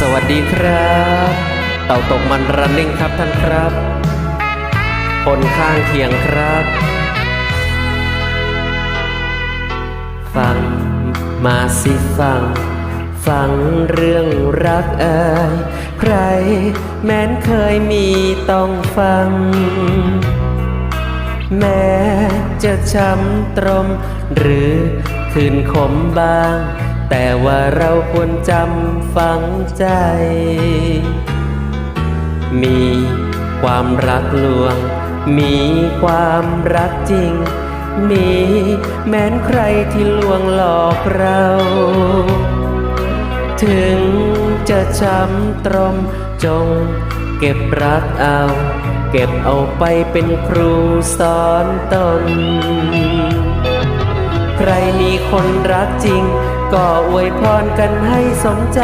สวัสดีครับ เต่าตกมันรันนิ่งครับท่านครับ คนข้างเคียงครับ ฟังมาสิฟัง ฟังเรื่องรักเอ่ยใคร แม้นเคยมีต้องฟัง แม้จะช้ำตรม หรือคืนขมบาง แต่ว่าเราควรจำฝังใจ มีความรักลวง มีความรักจริง มีแม้นใครที่ลวงหลอกเรา ถึงจะช้ำตรมจงเก็บรักเอา เก็บเอาไปเป็นครูสอนตน ใครมีคนรักจริง ก็อวยพรกันให้สมใจ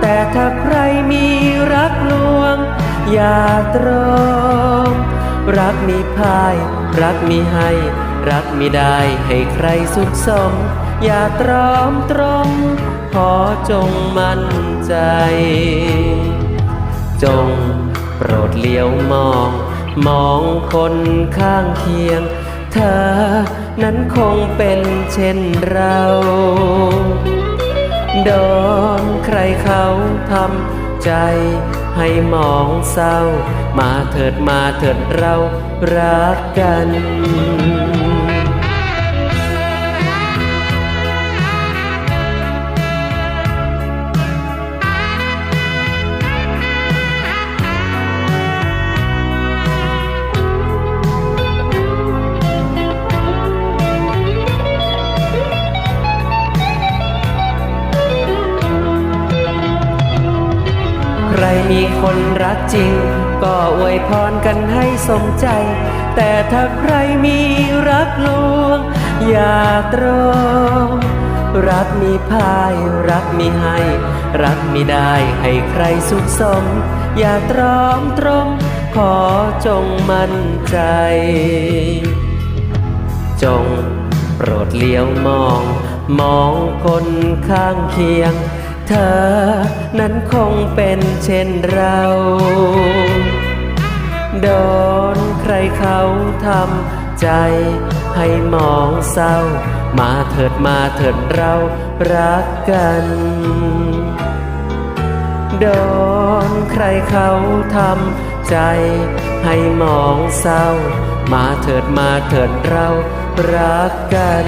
แต่ถ้าใครมีรักลวง อย่าตรอมรักมีพาย รักมีให้ รักมีได้ให้ใครสุขสม อย่าตรอมตรมขอจงมั่นใจ จงโปรดเลี้ยวมอง มองคนข้างเคียง เธอ นั้นคงเป็นเช่นเราโดนใครเขาทำใจให้มองเศร้า มาเถิดมาเถิดเรารักกัน มีคนรักจริง ก็อวยพรกันให้สมใจ แต่ถ้าใครมีรักลวง อย่าตรอมรักมีพาย รักมีให้ รักมีได้ให้ใครสุขสม อย่าตรอมตรมขอจงมั่นใจ จงโปรดเลี้ยวมอง มองคนข้างเคียง เธอ นั้นคงเป็นเช่นเรา โดนใครเขาทำใจให้มองเศร้า มาเถิดมาเถิดเรารักกัน โดนใครเขาทำใจให้มองเศร้า มาเถิดมาเถิดเรารักกัน